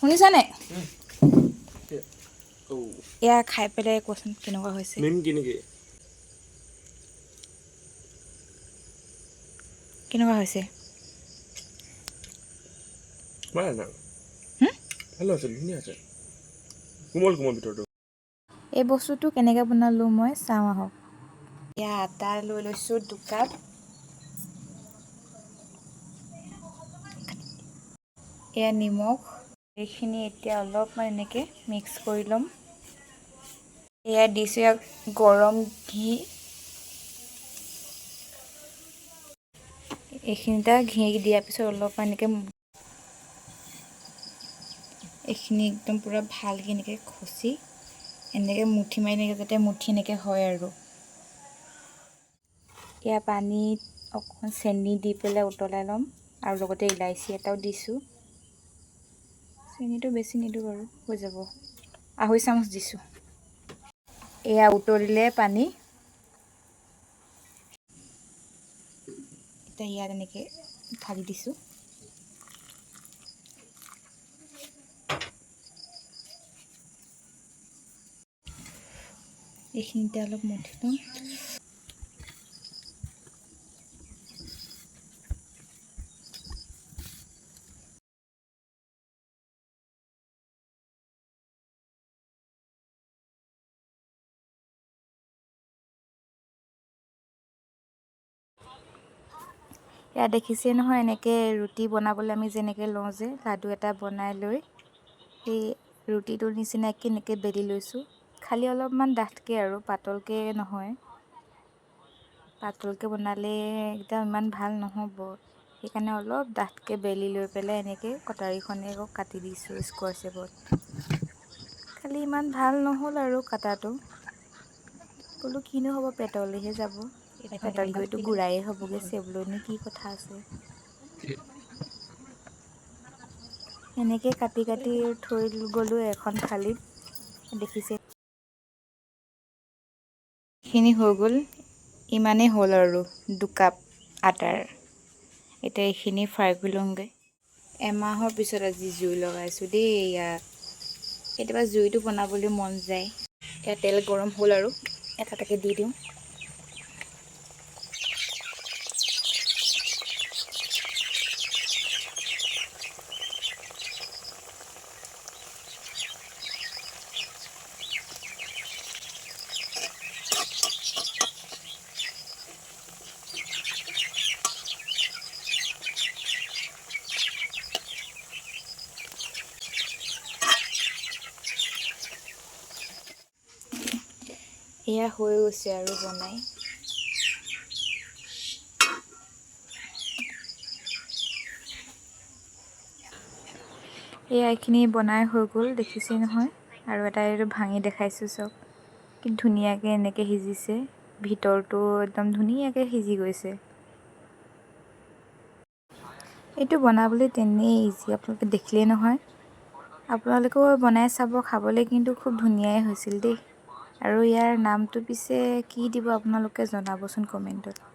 শুনিছানে. এয়া। খাই পেলাই কোৱাচোন কেনেকুৱা হৈছে। কেনেকুৱা হৈছে? এই বস্তুটো কেনেকৈ বনালোঁ মই চাওঁ আহক। এয়া আটা লৈ লৈছোঁ দুকাপ। এয়া নিমখ। এইখিনি এতিয়া অলপমান এনেকৈ মিক্স কৰি ল'ম। এয়া দিছোঁ ইয়াক গৰম ঘি। এইখিনিতে ঘি দিয়াৰ পিছত অলপমান এনেকৈ এইখিনি একদম পূৰা ভালকৈ এনেকৈ খচি, এনেকৈ মুঠি মাৰি এনেকৈ যাতে মুঠি এনেকৈ হয় আৰু। এয়া পানীত অকণমান চেনি দি পেলাই উতলাই ল'ম আৰু লগতে ইলাচি এটাও দিছোঁ। চেনিটো বেছি নিদিওঁ বাৰু হৈ যাব। আঢ়ৈ চামুচ দিছোঁ। এয়া উতলিলে পানী। এতিয়া ইয়াত এনেকৈ ঢালি দিছোঁ। এইখিনিতে অলপ মঠি ল'ম। ইয়াত দেখিছে নহয় এনেকৈ ৰুটি বনাবলৈ আমি যেনেকৈ লওঁ যে লাডু এটা বনাই লৈ সেই ৰুটিটোৰ নিচিনাকৈ এনেকৈ বেলি লৈছোঁ। খালি অলপমান ডাঠকৈ আৰু পাতলকৈ নহয়। পাতলকৈ বনালে একদম ইমান ভাল নহ'ব। সেইকাৰণে অলপ ডাঠকৈ বেলি লৈ পেলাই এনেকৈ কটাৰীখনে আকৌ কাটি দিছোঁ স্কোৱাৰ শ্বেপত খালি ইমান ভাল নহ'ল আৰু কটাটো। বোলো কিনো হ'ব পেটলৈহে যাব। গৈতো গুড়ায়ে হ'বগৈ চেবলৈনো কি কথা আছে? এনেকৈ কাটি কাটি থৈ গ'লোঁ এখন থালিত। দেখিছে। এইখিনি হৈ গ'ল ইমানেই হ'ল আৰু দুকাপ আটাৰ। এতিয়া এইখিনি ফ্ৰাই কৰি লওঁগৈ। এমাহৰ পিছত আজি জুই লগাইছোঁ দেই ইয়াত কেতিয়াবা জুইটো বনাবলৈ মন যায়। এতিয়া তেল গৰম হ'ল আৰু এটা এটাকৈ দি দিওঁ। এয়া হৈ গৈছে আৰু বনাই। এয়া এইখিনি বনাই হৈ গ'ল দেখিছেই নহয়? আৰু এটা এইটো ভাঙি দেখাইছোঁ চাওক কি ধুনীয়াকৈ এনেকৈ সিজিছে। ভিতৰটো একদম ধুনীয়াকৈ সিজি গৈছে। এইটো বনাবলৈ তেনেই ইজি আপোনালোকে দেখিলেই নহয়। আপোনালোকেও বনাই চাব খাবলৈ কিন্তু খুব ধুনীয়াই হৈছিল দেই। আৰু ইয়াৰ নামটো পিছে কি দিব আপোনালোকে জনাবচোন কমেণ্টত?